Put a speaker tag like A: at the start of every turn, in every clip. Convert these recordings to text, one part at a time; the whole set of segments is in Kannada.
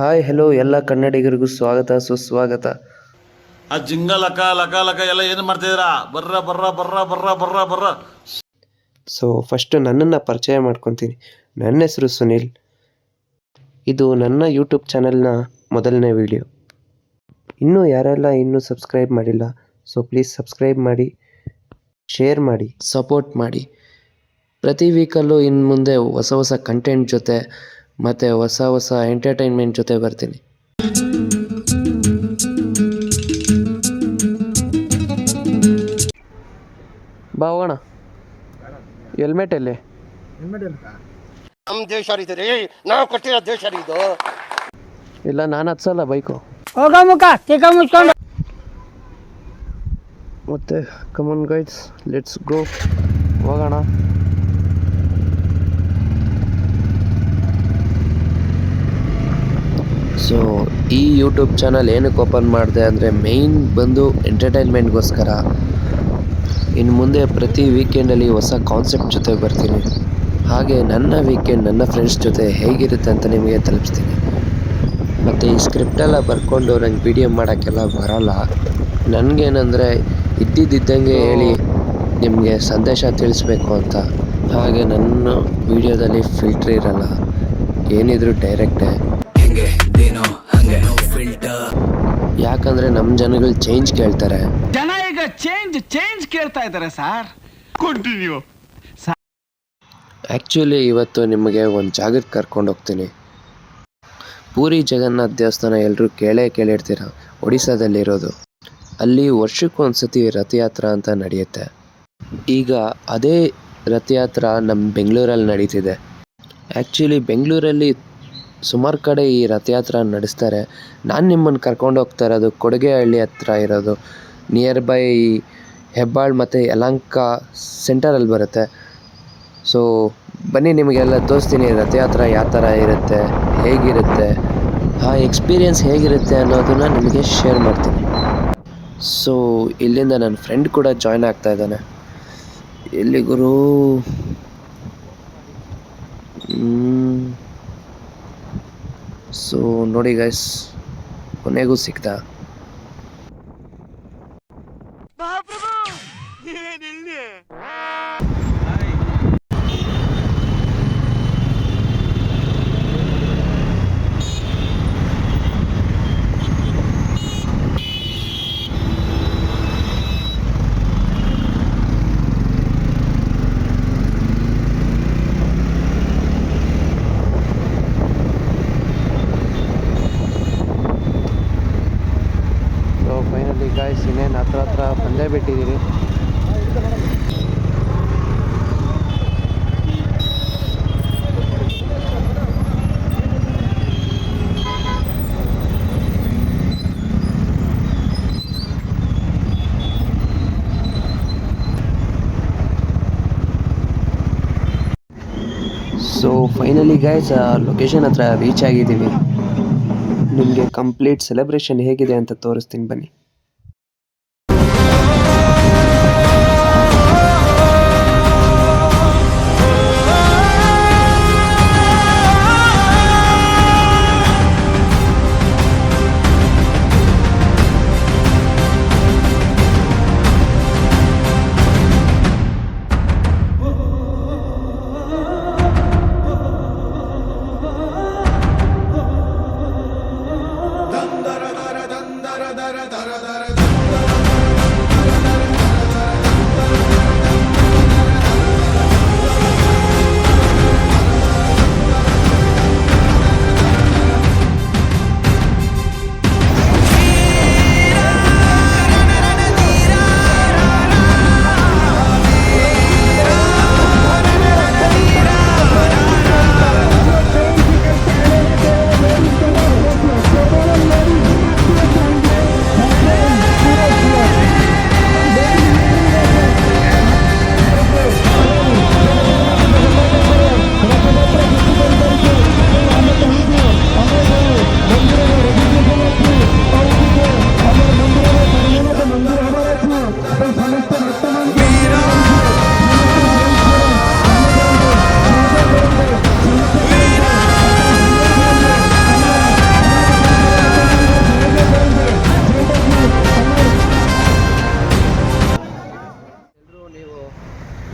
A: ಹಾಯ್ ಹೆಲೋ ಎಲ್ಲ ಕನ್ನಡಿಗರಿಗೂ ಸ್ವಾಗತ ಸುಸ್ವಾಗತ.
B: ಆ ಜಿಂಗ ಲಕ ಲಕ ಲಕ ಎಲ್ಲ ಏನು ಮಾಡ್ತಿದ್ದೀರಾ? ಬರ್ರ ಬರ್ರ ಬರ್ರ ಬರ್ರ ಬರ್ರ ಬರ್ರ.
A: ಸೊ ಫಸ್ಟ್ ನನ್ನನ್ನು ಪರಿಚಯ ಮಾಡ್ಕೊತೀನಿ. ನನ್ನ ಹೆಸರು ಸುನಿಲ್. ಇದು ನನ್ನ ಯೂಟ್ಯೂಬ್ ಚಾನೆಲ್ನ ಮೊದಲನೇ ವಿಡಿಯೋ ಇನ್ನೂ ಯಾರೆಲ್ಲ ಇನ್ನೂ ಸಬ್ಸ್ಕ್ರೈಬ್ ಮಾಡಿಲ್ಲ ಸೊ ಪ್ಲೀಸ್ ಸಬ್ಸ್ಕ್ರೈಬ್ ಮಾಡಿ ಶೇರ್ ಮಾಡಿ ಸಪೋರ್ಟ್ ಮಾಡಿ. ಪ್ರತಿ ವೀಕಲ್ಲೂ ಇನ್ನು ಮುಂದೆ ಹೊಸ ಹೊಸ ಕಂಟೆಂಟ್ ಜೊತೆ ಮತ್ತು ಹೊಸ ಹೊಸ ಎಂಟರ್ಟೈನ್ಮೆಂಟ್ ಜೊತೆ ಬರ್ತೀನಿ. ಬಾ ಹೋಗೋಣ. ಹೆಲ್ಮೆಟ್ ಎಲ್ಲಿ
C: ನಮ್ಮ ದೇಶ ರೀ ನಾವು ಕೊಟ್ಟಿರೋ ದೇಶ ರೀ ಇದು.
A: ಇಲ್ಲ ನಾನು ಹತ್ಸಲ್ಲ ಬೈಕು
D: ಹೋಗೋ ಮುಖ ತಿಕ್ಕ ಮುಚ್ಕೊಂಡು.
A: ಮತ್ತೆ ಕಮನ್ ಗೈಡ್ಸ್ ಲೆಟ್ಸ್ ಗೋ ಹೋಗೋಣ. ಸೊ ಈ ಯೂಟ್ಯೂಬ್ ಚಾನಲ್ ಏನಕ್ಕೆ ಓಪನ್ ಮಾಡಿದೆ ಅಂದರೆ ಮೇಯ್ನ್ ಬಂದು ಎಂಟರ್ಟೈನ್ಮೆಂಟ್ಗೋಸ್ಕರ ಇನ್ನು ಮುಂದೆ ಪ್ರತಿ ವೀಕೆಂಡಲ್ಲಿ ಹೊಸ ಕಾನ್ಸೆಪ್ಟ್ ಜೊತೆ ಬರ್ತೀನಿ. ಹಾಗೆ ನನ್ನ ವೀಕೆಂಡ್ ನನ್ನ ಫ್ರೆಂಡ್ಸ್ ಜೊತೆ ಹೇಗಿರುತ್ತೆ ಅಂತ ನಿಮಗೆ ತಲುಪಿಸ್ತೀನಿ. ಮತ್ತು ಈ ಸ್ಕ್ರಿಪ್ಟೆಲ್ಲ ಬರ್ಕೊಂಡು ನಂಗೆ ವಿಡಿಯೋ ಮಾಡೋಕ್ಕೆಲ್ಲ ಬರಲ್ಲ. ನನಗೇನೆಂದರೆ ಇದ್ದಿದ್ದಂಗೆ ಹೇಳಿ ನಿಮಗೆ ಸಂದೇಶ ತಿಳಿಸ್ಬೇಕು ಅಂತ. ಹಾಗೆ ನನ್ನ ವೀಡಿಯೋದಲ್ಲಿ ಫಿಲ್ಟ್ರ್ ಇರಲ್ಲ. ಏನಿದ್ರು ಡೈರೆಕ್ಟೇ ಯಾಕಂದರೆ ನಮ್ಮ ಜನಗಳು ಚೇಂಜ್ ಕೇಳ್ತಾರೆ.
E: ಜನ ಈಗ ಚೇಂಜ್ ಚೇಂಜ್ ಕೇಳ್ತಾ ಇದ್ದಾರೆ ಸರ್. ಕಂಟಿನ್ಯೂ
A: ಆ್ಯಕ್ಚುಲಿ ಇವತ್ತು ನಿಮಗೆ ಒಂದು ಜಾಗಕ್ಕೆ ಕರ್ಕೊಂಡು ಹೋಗ್ತೀನಿ. ಪೂರಿ ಜಗನ್ನಾಥ್ ದೇವಸ್ಥಾನ ಎಲ್ಲರೂ ಕೇಳೇ ಕೇಳಿರ್ತೀರ? ಒಡಿಸ್ಸಾದಲ್ಲಿರೋದು. ಅಲ್ಲಿ ವರ್ಷಕ್ಕೊಂದು ಸತಿ ರಥಯಾತ್ರ ಅಂತ ನಡೆಯುತ್ತೆ. ಈಗ ಅದೇ ರಥಯಾತ್ರ ನಮ್ಮ ಬೆಂಗಳೂರಲ್ಲಿ ನಡೀತಿದೆ. ಆ್ಯಕ್ಚುಲಿ ಬೆಂಗಳೂರಲ್ಲಿ ಸುಮಾರು ಕಡೆ ಈ ರಥಯಾತ್ರೆ ನಡೆಸ್ತಾರೆ. ನಾನು ನಿಮ್ಮನ್ನು ಕರ್ಕೊಂಡು ಹೋಗ್ತಾ ಇರೋದು ಕೊಡಗೆಹಳ್ಳಿ ಹತ್ರ ಇರೋದು. ನಿಯರ್ ಬೈ ಹೆಬ್ಬಾಳ್ ಮತ್ತು ಯಲಹಂಕ ಸೆಂಟರಲ್ಲಿ ಬರುತ್ತೆ. ಸೊ ಬನ್ನಿ ನಿಮಗೆಲ್ಲ ತೋರಿಸ್ತೀನಿ ರಥಯಾತ್ರೆ ಯಾವ ಥರ ಇರುತ್ತೆ, ಹೇಗಿರುತ್ತೆ, ಆ ಎಕ್ಸ್ಪೀರಿಯನ್ಸ್ ಹೇಗಿರುತ್ತೆ ಅನ್ನೋದನ್ನು ನಿಮಗೆ ಶೇರ್ ಮಾಡ್ತೀನಿ. ಸೊ ಇಲ್ಲಿಂದ ನನ್ನ ಫ್ರೆಂಡ್ ಕೂಡ ಜಾಯ್ನ್ ಆಗ್ತಾ ಇದ್ದಾನೆ. ಎಲ್ಲಿ ಗುರು? ಸೊ ನೋಡಿ ಗೈಸ್ ಕೊನೆಗೂ ಸಿಕ್ತ ಸೊ ಫೈನಲಿ ಗಾಯ್ಸ್ ಇನ್ನೇನು ಹತ್ರ ಹತ್ರ ಬಂದೇ ಬಿಟ್ಟಿದ್ದೀರಿ ಸೊ ಫೈನಲಿ ಗಾಯ್ಸ್ ಲೊಕೇಶನ್ ಹತ್ರ ರೀಚ್ ಆಗಿದ್ದೀವಿ. ನಿಮಗೆ ಕಂಪ್ಲೀಟ್ ಸೆಲೆಬ್ರೇಷನ್ ಹೇಗಿದೆ ಅಂತ ತೋರಿಸ್ತೀನಿ ಬನ್ನಿ.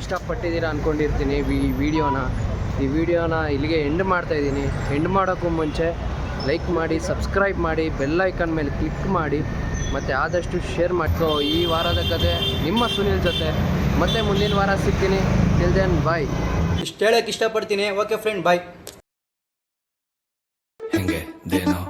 A: ಇಷ್ಟಪಟ್ಟಿದ್ದೀರಾ ಅಂದ್ಕೊಂಡಿರ್ತೀನಿ ಈ ವಿಡಿಯೋನ. ಈ ವಿಡಿಯೋನ ಇಲ್ಲಿಗೆ ಎಂಡ್ ಮಾಡ್ತಾಯಿದ್ದೀನಿ ಎಂಡ್ ಮಾಡೋಕ್ಕೂ ಮುಂಚೆ ಲೈಕ್ ಮಾಡಿ ಸಬ್ಸ್ಕ್ರೈಬ್ ಮಾಡಿ ಬೆಲ್ ಐಕನ್ ಮೇಲೆ ಕ್ಲಿಕ್ ಮಾಡಿ ಮತ್ತು ಆದಷ್ಟು ಶೇರ್ ಮಾಡ್ಕೋ ಈ ವಾರದ ಕತೆ ನಿಮ್ಮ ಸುನಿಲ್ ಜೊತೆ. ಮತ್ತೆ ಮುಂದಿನ ವಾರ ಸಿಗ್ತೀನಿ. ಟಿಲ್ ದೆನ್ ಬಾಯ್
F: ಇಷ್ಟು ಹೇಳಕ್ಕೆ ಇಷ್ಟಪಡ್ತೀನಿ. ಓಕೆ ಫ್ರೆಂಡ್ ಬಾಯ್
G: ಹೆಂಗೆ? ದೇನೋ?